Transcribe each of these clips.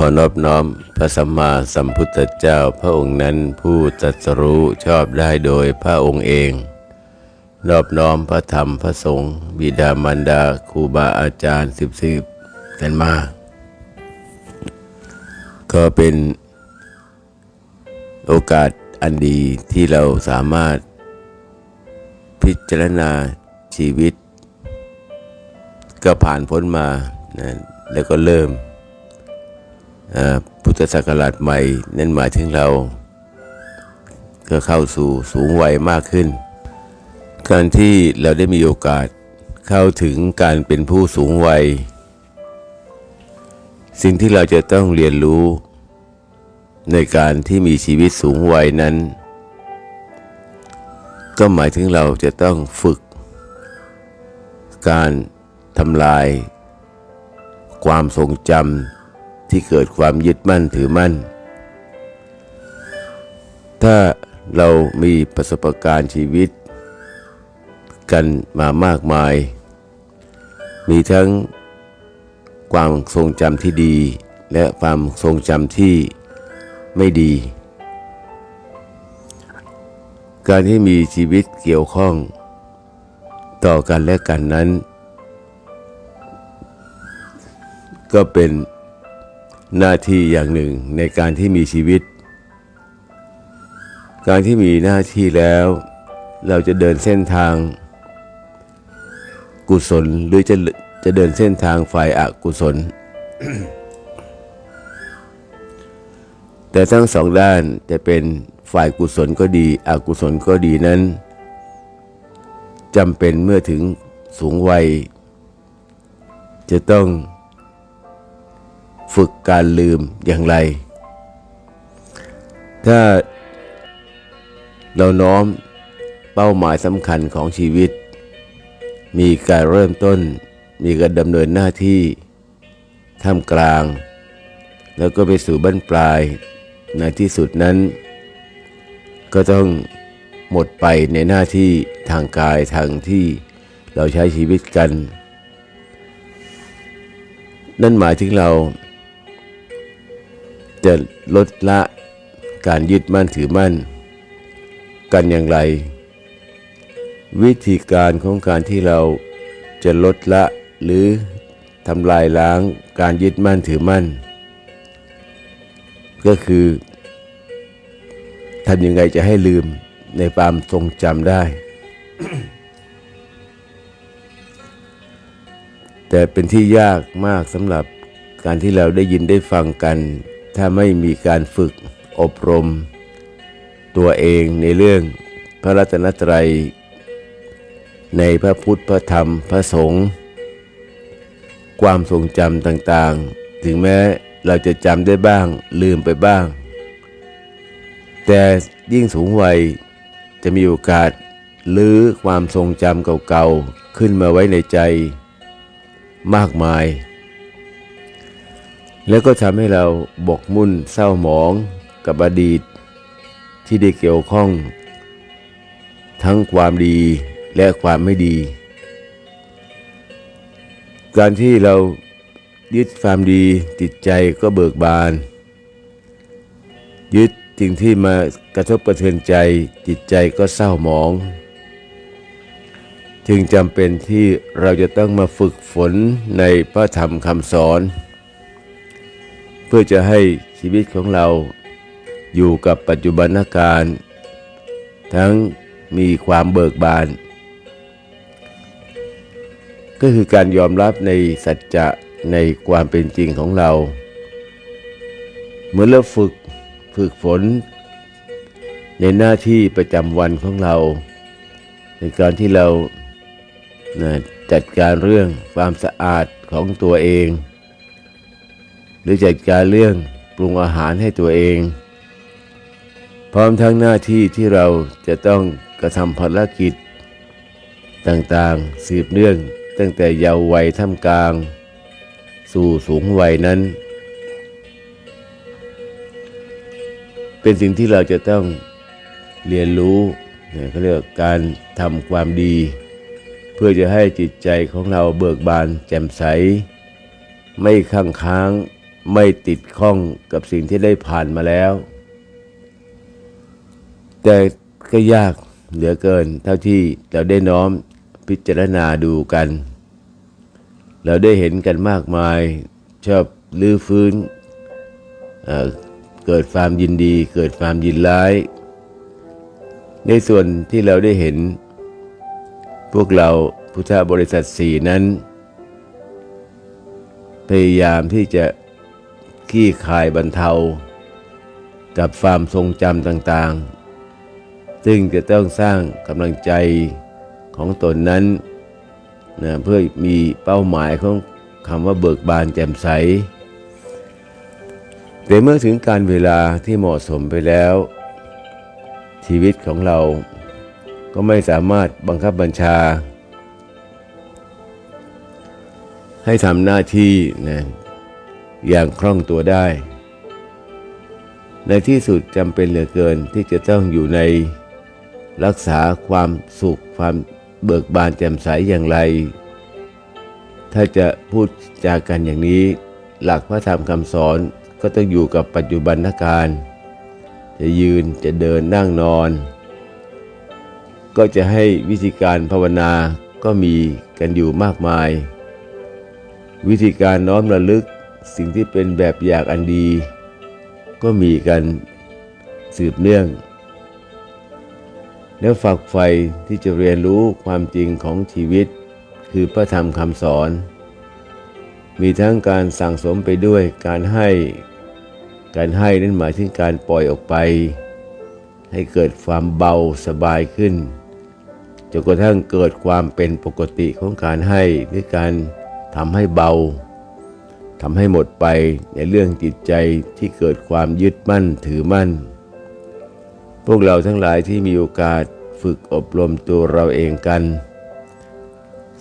ขอนอบน้อมพระสัมมาสัมพุทธเจ้าพระองค์นั้นผู้ตรัสรู้ชอบได้โดยพระองค์เอง นอบน้อมพระธรรมพระสงฆ์บิดามารดาครูบาอาจารย์สิบสิบกันมา ก็เป็นโอกาสอันดีที่เราสามารถพิจารณาชีวิต ก็ผ่านพ้นมานะแล้วก็เริ่ม พุทธศักราชใหม่นั่นหมายถึงเรา ก็เข้าสู่สูงวัยมากขึ้น การที่เราได้มีโอกาสเข้าถึงการเป็นผู้สูงวัย สิ่งที่เราจะต้องเรียนรู้ ในการที่มีชีวิตสูงวัยนั้น ก็หมายถึงเราจะต้องฝึก การทำลาย ความทรงจำ ที่เกิดความยึดมั่นถือมั่น ถ้าเรามีประสบการณ์ชีวิต กันมามากมาย มีทั้งความทรงจำที่ดี และความทรงจำที่ไม่ดี การที่มีชีวิตเกี่ยวข้อง ต่อกันและกันนั้น ก็เป็น หน้าที่อย่างหนึ่งในการที่มีชีวิต การที่มีหน้าที่แล้ว เราจะเดินเส้นทาง กุศลหรือจะจะเดินเส้นทางฝ่ายอกุศล แต่ทั้งสองด้านจะเป็นฝ่ายกุศลก็ดี อกุศลก็ดีนั้นจำเป็นเมื่อถึงสูงวัย จะต้อง ฝึกการลืมอย่างไร ถ้าเราน้อมเป้าหมายสำคัญของชีวิต มีการเริ่มต้น มีการดำเนินหน้าที่ท่ามกลาง แล้วก็ไปสู่บั้นปลายในที่สุดนั้น ก็ต้องหมดไปในหน้าที่ทางกายทางที่เราใช้ชีวิตกัน นั่นหมายถึงเรา จะลดละการยึดมั่นถือมั่น กันอย่างไร วิธีการของการที่เราจะลดละหรือทำลายล้างการยึดมั่นถือมั่น ก็คือทำยังไงจะให้ลืมในความทรงจำได้ แต่เป็นที่ยากมากสำหรับการที่เราได้ยินได้ฟังกัน ถ้าไม่มีการฝึกอบรม ตัวเองในเรื่องพระรัตนตรัย ในพระพุทธพระธรรมพระสงฆ์ความทรงจำต่างๆ ถึงแม้เราจะจำได้บ้างลืมไปบ้าง แต่ยิ่งสูงวัยจะมีโอกาสลื้อความทรงจำเก่าๆ ขึ้นมาไว้ในใจ มากมาย แล้วก็ทำให้เราบกมุ่นเศร้าหมองกับอดีต ที่ได้เกี่ยวข้อง ทั้งความดีและความไม่ดี การที่เรายึดความดีจิตใจก็เบิกบาน ยึดสิ่งที่มากระทบกระเทือนใจจิตใจก็เศร้าหมอง จึงจำเป็นที่เราจะต้องมาฝึกฝนในพระธรรมคำสอน เพื่อจะให้ชีวิตของเราอยู่กับปัจจุบันการทั้งมีความเบิกบาน ก็คือการยอมรับในสัจจะในความเป็นจริงของเรา เมื่อเราฝึกฝึกฝน ในหน้าที่ประจำวันของเรา ในการที่เราจัดการเรื่องความสะอาดของตัวเอง รือจัดการเรื่องปรุงอาหารให้ตัวเอง พร้อมทั้งหน้าที่ที่เราจะต้องกระทำภารกิจ ต่างๆสืบเนื่องตั้งแต่เยาว์วัยท่ามกลาง สู่สูงวัยนั้น เป็นสิ่งที่เราจะต้องเรียนรู้เนี่ยเขาเรียกว่าการทำความดี เพื่อจะให้จิตใจของเราเบิกบานแจ่มใส ไม่ข้างค้าง ไม่ติดข้องกับสิ่งที่ได้ผ่านมาแล้ว แต่ก็ยากเหลือเกิน เท่าที่เราได้น้อมพิจารณาดูกัน เราได้เห็นกันมากมาย ชอบลื้อฟื้นเเกิดความยินดี เกิดความยินร้าย ในส่วนที่เราได้เห็น พวกเราพุทธบริษัทสี่นั้น พยายามที่จะ ขี้คายบรรเทา กับความทรงจำต่างๆ ซึ่งจะต้องสร้างกำลังใจของตนนั้นนะเพื่อมีเป้าหมายของคำว่าเบิกบานแจ่มใส แต่เมื่อถึงการเวลาที่เหมาะสมไปแล้ว ชีวิตของเราก็ไม่สามารถบังคับบัญชา ให้ทำหน้าที่นะ อย่างคล่องตัวได้ ในที่สุดจำเป็นเหลือเกินที่จะต้องอยู่ในรักษาความสุขความเบิกบานแจ่มใสอย่างไร ถ้าจะพูดจากันอย่างนี้ หลักพระธรรมคำสอนก็ต้องอยู่กับปัจจุบันการ จะยืนจะเดินนั่งนอน ก็จะให้วิธีการภาวนาก็มีกันอยู่มากมาย วิธีการน้อมระลึก สิ่งที่เป็นแบบอย่างอันดี ก็มีกันสืบเนื่อง แล้วฝักใฝ่ที่จะเรียนรู้ความจริงของชีวิต คือพระธรรมคำสอน มีทั้งการสั่งสมไปด้วยการให้ การให้นั้นหมายถึงการปล่อยออกไป ให้เกิดความเบาสบายขึ้นจนกระทั่งเกิดความเป็นปกติของการให้ด้วยการทำให้เบา ทำให้หมดไปในเรื่องจิตใจที่เกิดความยึดมั่นถือมั่น พวกเราทั้งหลายที่มีโอกาสฝึกอบรมตัวเราเองกัน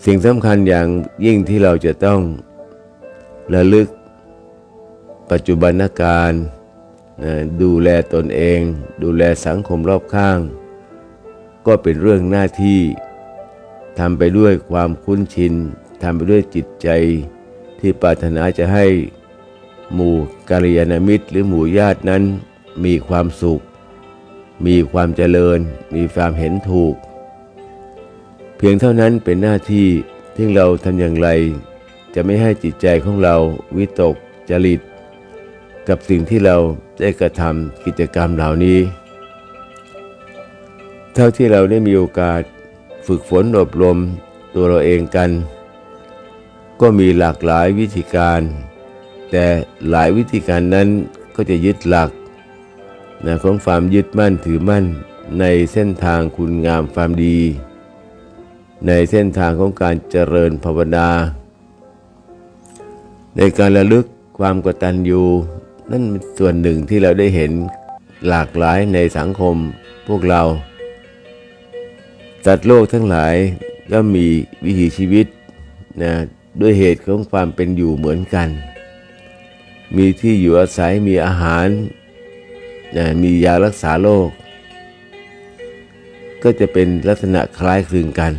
สิ่งสำคัญอย่างยิ่งที่เราจะต้องระลึก ปัจจุบันการดูแลตนเอง ดูแลสังคมรอบข้าง ก็เป็นเรื่องหน้าที่ทำไปด้วยความคุ้นชินทำไปด้วยจิตใจ ที่ปรารถนาจะให้หมู่กาลยานมิตรหรือหมู่ญาตินั้นมีความสุข มีความเจริญ มีความเห็นถูก เพียงเท่านั้นเป็นหน้าที่ที่เราทำอย่างไร จะไม่ให้จิตใจของเราวิตกจริต กับสิ่งที่เราได้กระทำกิจกรรมเหล่านี้ เท่าที่เราได้มีโอกาสฝึกฝนอบรมตัวเราเองกัน ก็มีหลากหลายวิธีการ แต่หลายวิธีการนั้นก็จะยึดหลักนะของความยึดมั่นถือมั่นในเส้นทางคุณงามความดี ในเส้นทางของการเจริญภาวนา ในการระลึกความกตัญญูนั่นเป็นส่วนหนึ่งที่เราได้เห็นหลากหลายในสังคมพวกเราสัตว์โลกทั้งหลายก็มีวิถีชีวิตนะ ด้วยเหตุของความเป็นอยู่เหมือนกัน มีที่อยู่อาศัยมีอาหาร มียารักษาโรค ก็จะเป็นลักษณะคล้ายคลึงกัน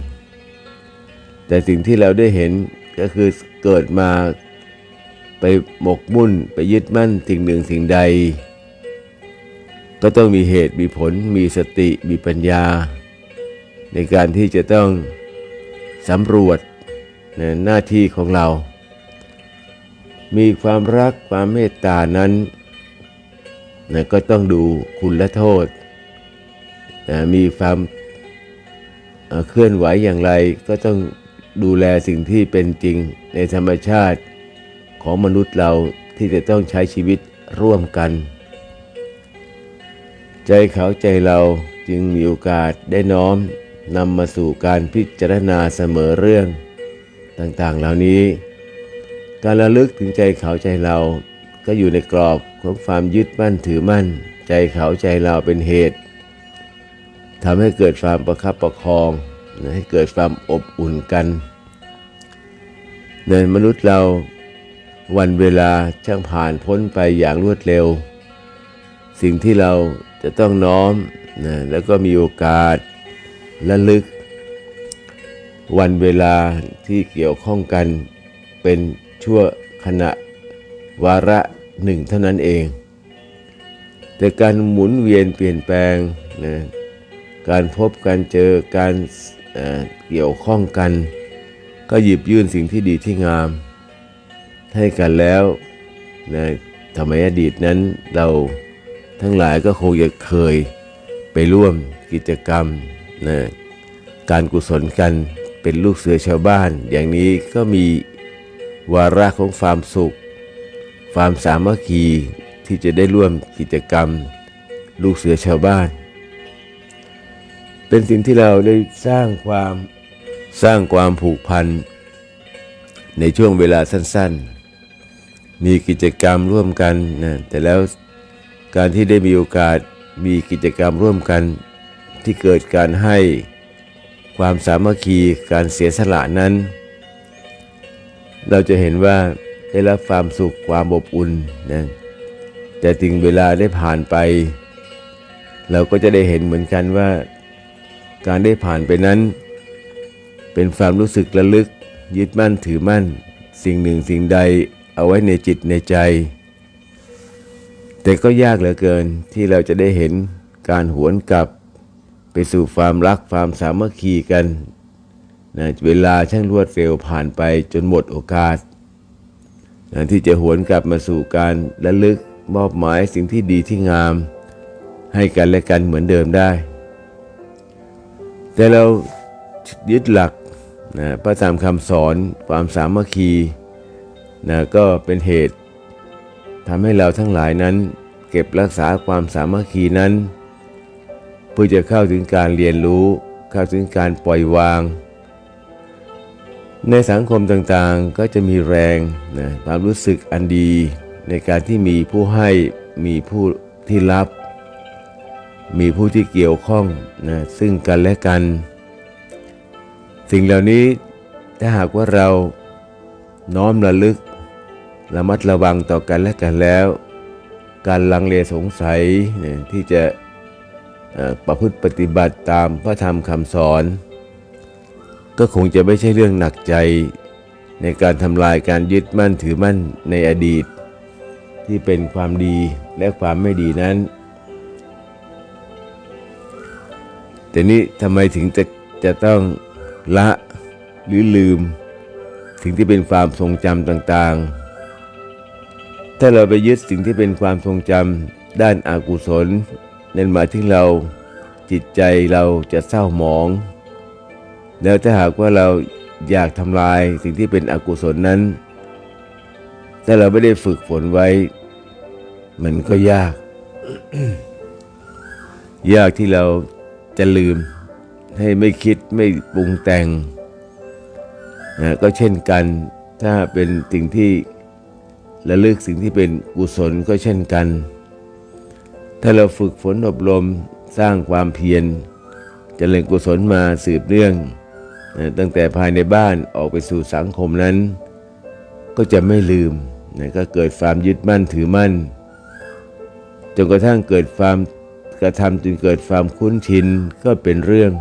แต่สิ่งที่เราได้เห็นก็คือเกิดมาไปหมกมุ่นไปยึดมั่นสิ่งหนึ่งสิ่งใด ก็ต้องมีเหตุมีผล มีสติมีปัญญา ในการที่จะต้องสำรวจ หน้าที่ของเรา มีความรักความเมตตานั้นนะก็ต้องดูคุณและโทษนะมีความเอ่อเคลื่อนไหวอย่างไรก็ต้องดูแลสิ่งที่เป็นจริงในธรรมชาติของมนุษย์เราที่จะต้องใช้ชีวิตร่วมกัน ใจเขาใจเราจึงมีโอกาสได้น้อมนำมาสู่การพิจารณาเสมอเรื่อง ต่างๆ เหล่านี้ การระลึกถึงใจเขาใจเรา ก็อยู่ในกรอบของความยึดมั่นถือมั่น ใจเขาใจเราเป็นเหตุทำให้เกิดความประคับประคองให้เกิดความอบอุ่นกัน ในมนุษย์เราวันเวลาช่างผ่านพ้นไปอย่างรวดเร็ว สิ่งที่เราจะต้องน้อมนะแล้วก็มีโอกาสระลึก วันเวลาที่เกี่ยวข้องกันเป็นชั่วขณะวาระหนึ่งเท่านั้นเอง แต่การหมุนเวียนเปลี่ยนแปลงนะการพบการเจอการเเกี่ยวข้องกัน ก็หยิบยื่นสิ่งที่ดีที่งาม ให้กันแล้วนะทำไมอดีตนั้นเราทั้งหลายก็คงจะเคยไปร่วมกิจกรรมนะการกุศลกัน เป็นลูกเสือชาวบ้าน อย่างนี้ก็มีวาระของความสุข ความสามัคคีที่จะได้ร่วมกิจกรรม ลูกเสือชาวบ้าน เป็นสิ่งที่เราได้สร้างความสร้างความผูกพันในช่วงเวลาสั้นๆ มีกิจกรรมร่วมกันนะแต่แล้วการที่ได้มีโอกาสมีกิจกรรมร่วมกันที่เกิดการให้ ความสามัคคีการเสียสละนั้น เราจะเห็นว่าได้รับความสุขความอบอุ่นนะแต่ถึงเวลาได้ผ่านไป เราก็จะได้เห็นเหมือนกันว่า การได้ผ่านไปนั้น เป็นความรู้สึกระลึกยึดมั่นถือมั่น สิ่งหนึ่งสิ่งใดเอาไว้ในจิตในใจ แต่ก็ยากเหลือเกินที่เราจะได้เห็นการหวนกลับ ไปสู่ความรักความสามัคคีกันนะเวลาช่างรวดเร็วผ่านไปจนหมดโอกาสนะที่จะหวนกลับมาสู่การระลึกมอบหมายสิ่งที่ดีที่งาม ให้กันและกันเหมือนเดิมได้ แต่เรายึดหลักนะพระธรรมคำสอนความสามัคคีนะก็เป็นเหตุทำให้เราทั้งหลายนั้น เก็บรักษาความสามัคคีนั้น พื่อจะเข้าถึงการเรียนรู้ เข้าถึงการปล่อยวาง ในสังคมต่างๆก็จะมีแรงนะความรู้สึกอันดี ในการที่มีผู้ให้มีผู้ที่รับ มีผู้ที่เกี่ยวข้องนะซึ่งกันและกัน สิ่งเหล่านี้ถ้าหากว่าเราน้อมระลึกระมัดระวังต่อกันและกันแล้ว การลังเลสงสัยที่จะ ประพฤติปฏิบัติตามพระธรรมคำสอน ก็คงจะไม่ใช่เรื่องหนักใจในการทำลายการยึดมั่นถือมั่นในอดีต ที่เป็นความดีและความไม่ดีนั้น แต่นี้ทำไมถึงจะจะต้องละหรือลืม สิ่งที่เป็นความทรงจำต่างๆ ถ้าเราไปยึดสิ่งที่เป็นความทรงจำด้านอากุศล นั่นหมายถึงเราจิตใจเราจะเศร้าหมอง แล้วถ้าหากว่าเราอยากทำลายสิ่งที่เป็นอกุศลนั้น ถ้าเราไม่ได้ฝึกฝนไว้ มันก็ยาก ยากที่เราจะลืมให้ไม่คิดไม่ปรุงแต่งนะก็เช่นกันถ้าเป็นสิ่งที่ระลึกสิ่งที่เป็นกุศลก็เช่นกัน ถ้าเราฝึกฝนอบรมสร้างความเพียรเจริญกุศลมาสืบเนื่อง ตั้งแต่ภายในบ้านออกไปสู่สังคมนั้น ก็จะไม่ลืมนะก็เกิดความยึดมั่นถือมั่นจนกระทั่งเกิดความกระทำจนเกิดความคุ้นชินก็เป็นเรื่อง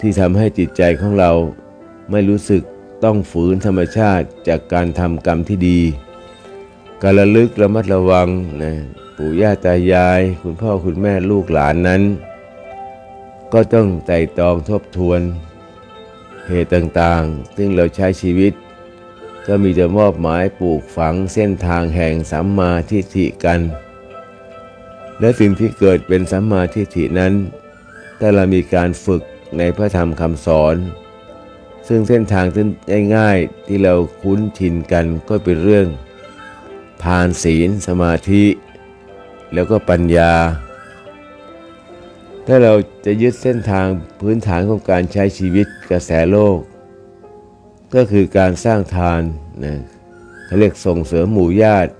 ที่ทำให้จิตใจของเราไม่รู้สึกต้องฝืนธรรมชาติจากการทำกรรมที่ดี การระลึกระมัดระวังนะปู่ย่าตายาย คุณพ่อคุณแม่ลูกหลานนั้น ก็ต้องไต่ตองทบทวนเหตุต่างๆ ซึ่งเราใช้ชีวิต ก็มีจะมอบหมายปลูกฝังเส้นทางแห่งสัมมาทิฏฐิกัน และสิ่งที่เกิดเป็นสัมมาทิฏฐินั้น ถ้าเรามีการฝึกในพระธรรมคำสอน ซึ่งเส้นทางที่ง่ายๆที่เราคุ้นชินกันก็เป็นเรื่อง ทานศีลสมาธิ แล้วก็ปัญญา ถ้าเราจะยึดเส้นทางพื้นฐานของการใช้ชีวิตกระแสโลก ก็คือการสร้างทานนะเขาเรียกส่งเสริมหมู่ญาติ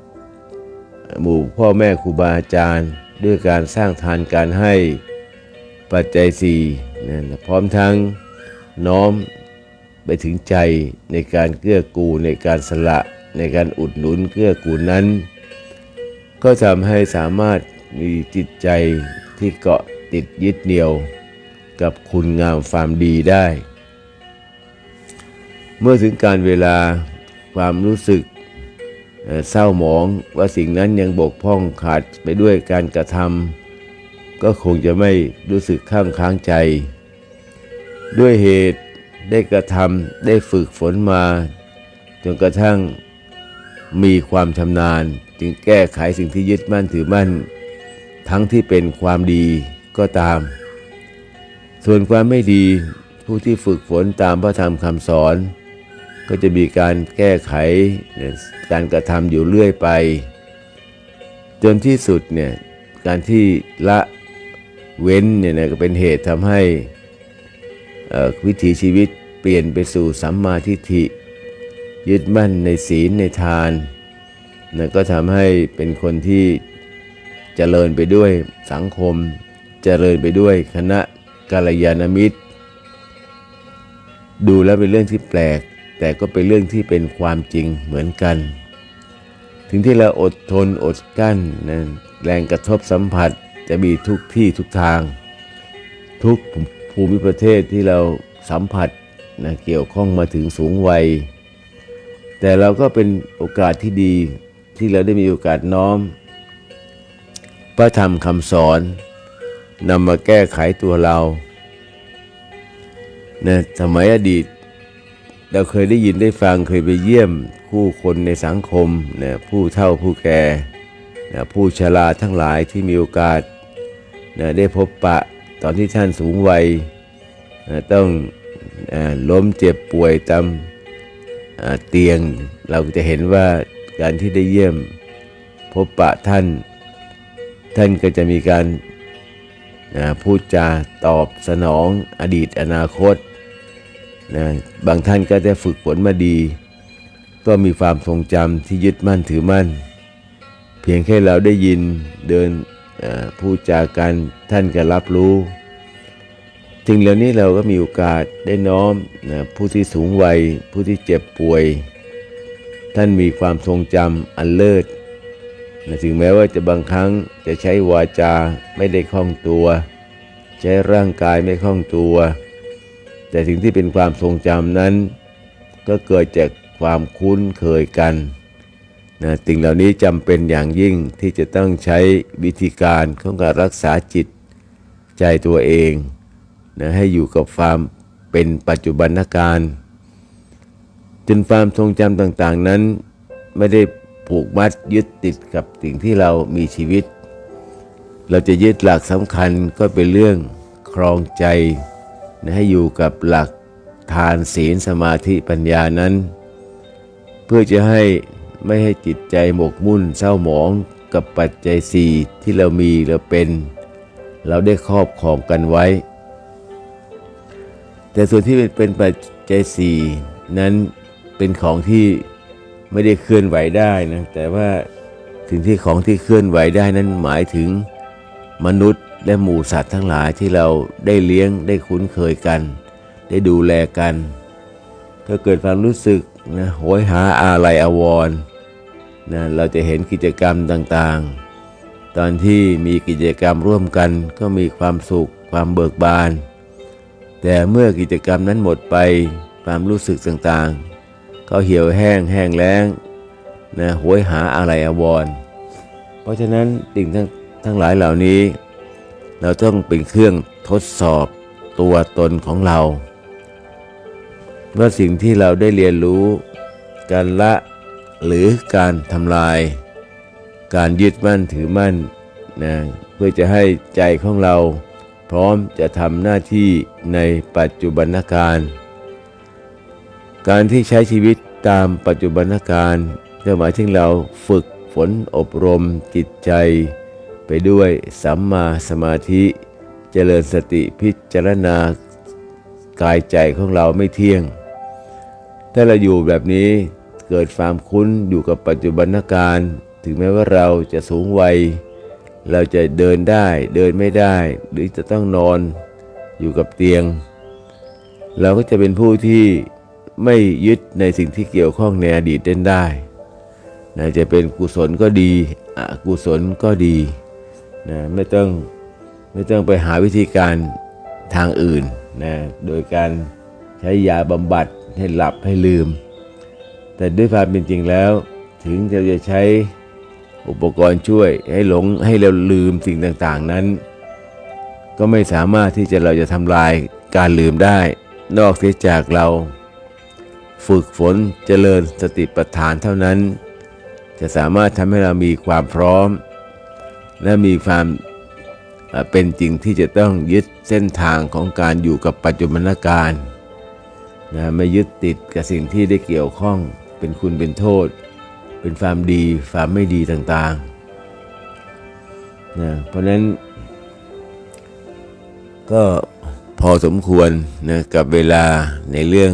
หมู่พ่อแม่ครูบาอาจารย์ ด้วยการสร้างทานการให้ปัจจัยสี่นะพร้อมทั้งน้อมไปถึงใจในการเกื้อกูลในการสละ ในการอุดหนุนเกื้อกูลนั้น ก็ทำให้สามารถมีจิตใจที่เกาะติดยึดเหนี่ยวกับคุณงามความดีได้ เมื่อถึงการเวลาความรู้สึกเศร้าหมองว่าสิ่งนั้นยังบกพร่องขาดไปด้วยการกระทำก็คงจะไม่รู้สึกข้างค้างใจ ด้วยเหตุได้กระทำได้ฝึกฝนมา จนกระทั่ง มีความชำนาญจึงแก้ไขสิ่งที่ยึดมั่นถือมั่น ทั้งที่เป็นความดีก็ตาม ส่วนความไม่ดีผู้ที่ฝึกฝนตามพระธรรมคำสอน ก็จะมีการแก้ไขการกระทำอยู่เรื่อยไป จนที่สุดเนี่ยการที่ละเว้นเนี่ยนะก็เป็นเหตุทำให้วิถีชีวิตเปลี่ยนไปสู่สัมมาทิฏฐิ ยึดมั่นในศีลในทานนะก็ทำให้เป็นคนที่เจริญไปด้วยสังคม เจริญไปด้วยคณะกัลยาณมิตร ดูแล้วเป็นเรื่องที่แปลก แต่ก็เป็นเรื่องที่เป็นความจริงเหมือนกัน ถึงที่เราอดทนอดกั้นนะแรงกระทบสัมผัสจะมีทุกที่ทุกทาง ทุกภูมิประเทศที่เราสัมผัสนะเกี่ยวข้องมาถึงสูงวัย แต่เราก็เป็นโอกาสที่ดีที่เราได้มีโอกาสน้อม พระธรรมคำสอนนำมาแก้ไขตัวเรานะสมัยอดีต เราเคยได้ยินได้ฟังเคยไปเยี่ยมคู่คนในสังคมนะผู้เฒ่าผู้แก่นะผู้ชราทั้งหลายที่มีโอกาสนะได้พบปะตอนที่ท่านสูงวัยนะต้องอาล้มเจ็บป่วยตาม เตียงเราจะเห็นว่าการที่ได้เยี่ยมพบปะท่าน ท่านก็จะมีการพูดจาตอบสนองอดีตอนาคตนะบางท่านก็ได้ฝึกฝนมาดี ก็มีความทรงจำที่ยึดมั่นถือมั่น เพียงแค่เราได้ยินเดินพูดจากันท่านก็รับรู้ ถึงแล้วนี้เราก็มีโอกาสได้น้อมนะผู้ที่สูงวัย ผู้ที่เจ็บป่วย ท่านมีความทรงจำอันเลิศนะถึงแม้ว่าจะบางครั้งจะใช้วาจาไม่ได้คล่องตัว ใช้ร่างกายไม่คล่องตัว แต่สิ่งที่เป็นความทรงจำนั้น ก็เกิดจากความคุ้นเคยกันนะสิ่งเหล่านี้จำเป็นอย่างยิ่งที่จะต้องใช้วิธีการของการรักษาจิตใจตัวเอง นะให้อยู่กับความเป็นปัจจุบันการจนความทรงจำต่างๆนั้น ไม่ได้ผูกมัดยึดติดกับสิ่งที่เรามีชีวิต เราจะยึดหลักสำคัญก็เป็นเรื่องครองใจนะให้อยู่กับหลักทานศีลสมาธิปัญญานั้น เพื่อจะให้ไม่ให้จิตใจหมกมุ่นเศร้าหมองกับปัจจัยสี่ที่เรามีเราเป็น เราได้ครอบครองกันไว้ แต่ส่วนที่เป็นปัจจัยสี่นั้นเป็นของที่ไม่ได้เคลื่อนไหวได้นะแต่ว่าถึงที่ของที่เคลื่อนไหวได้นั้นหมายถึงมนุษย์และหมู่สัตว์ทั้งหลายที่เราได้เลี้ยงได้คุ้นเคยกัน ได้ดูแลกัน ก็เกิดความรู้สึกนะโหยหาอาลัยอวรนะเราจะเห็นกิจกรรมต่างๆ ตอนที่มีกิจกรรมร่วมกันก็มีความสุขความเบิกบาน แต่เมื่อกิจกรรมนั้นหมดไปความรู้สึกต่างๆ ก็เหี่ยวแห้งแห้งแล้งนะโหยหาอะไรอาวร เพราะฉะนั้นสิ่งทั้งทั้งหลายเหล่านี้ เราต้องเป็นเครื่องทดสอบตัวตนของเรา ว่าสิ่งที่เราได้เรียนรู้ การละหรือการทำลาย การยึดมั่นถือมั่นนะเพื่อจะให้ใจของเรา พร้อมจะทำหน้าที่ในปัจจุบันการ การที่ใช้ชีวิตตามปัจจุบันการก็หมายถึงเราฝึกฝนอบรมจิตใจ ไปด้วยสัมมาสมาธิเจริญสติพิจารณากายใจของเราไม่เที่ยง ถ้าเราอยู่แบบนี้เกิดความคุ้นอยู่กับปัจจุบันการ ถึงแม้ว่าเราจะสูงวัย เราจะเดินได้เดินไม่ได้ หรือจะต้องนอนอยู่กับเตียง เราก็จะเป็นผู้ที่ไม่ยึดในสิ่งที่เกี่ยวข้องในอดีตเด่นได้นะจะเป็นกุศลก็ดีอกุศลก็ดีนะไม่ต้องไม่ต้องไปหาวิธีการทางอื่นนะโดยการใช้ยาบำบัดให้หลับให้ลืม แต่ด้วยความเป็นจริงแล้วถถึงจะจะใช้ อุปกรณ์ช่วยให้หลงให้เราลืมสิ่งต่างๆนั้น ก็ไม่สามารถที่จะเราจะทำลายการลืมได้ นอกเสียจากเรา ฝึกฝนเจริญสติปัฏฐานเท่านั้น จะสามารถทำให้เรามีความพร้อม และมีความเอ่อเป็นจริงที่จะต้องยึดเส้นทางของการอยู่กับปัจจุบันการนะไม่ยึดติดกับสิ่งที่ได้เกี่ยวข้องเป็นคุณเป็นโทษ เป็นความดีความไม่ดีต่างๆนะเพราะนั้น ก็พอสมควรนะกับเวลาในเรื่อง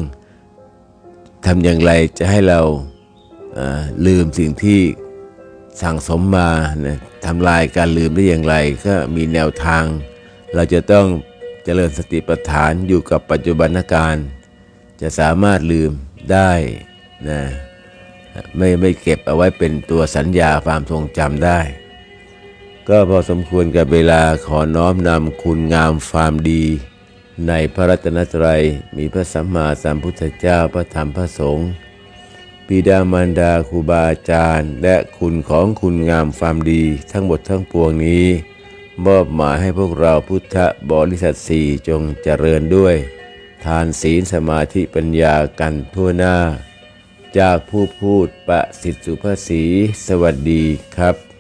ทำอย่างไรจะให้เราลืมสิ่งที่สั่งสมมานะทำลายการลืมได้อย่างไร ก็มีแนวทาง เราจะต้องเจริญสติปัฏฐานอยู่กับปัจจุบันการ จะสามารถลืมได้นะ ไม่ไม่เก็บเอาไว้เป็นตัวสัญญาความทรงจำได้ ก็พอสมควรกับเวลาขอน้อมนำคุณงามความดี ในพระรัตนตรัย มีพระสัมมาสัมพุทธเจ้าพระธรรมพระสงฆ์บิดามารดาครูบาอาจารย์ และคุณของคุณงามความดีทั้งหมดทั้งปวงนี้ มอบหมายให้พวกเราพุทธบริษัทสี่จงเจริญด้วย ทานศีลสมาธิปัญญากันทั่วหน้า จากผู้พูดประสิทธิ์สุภาษีสวัสดีครับ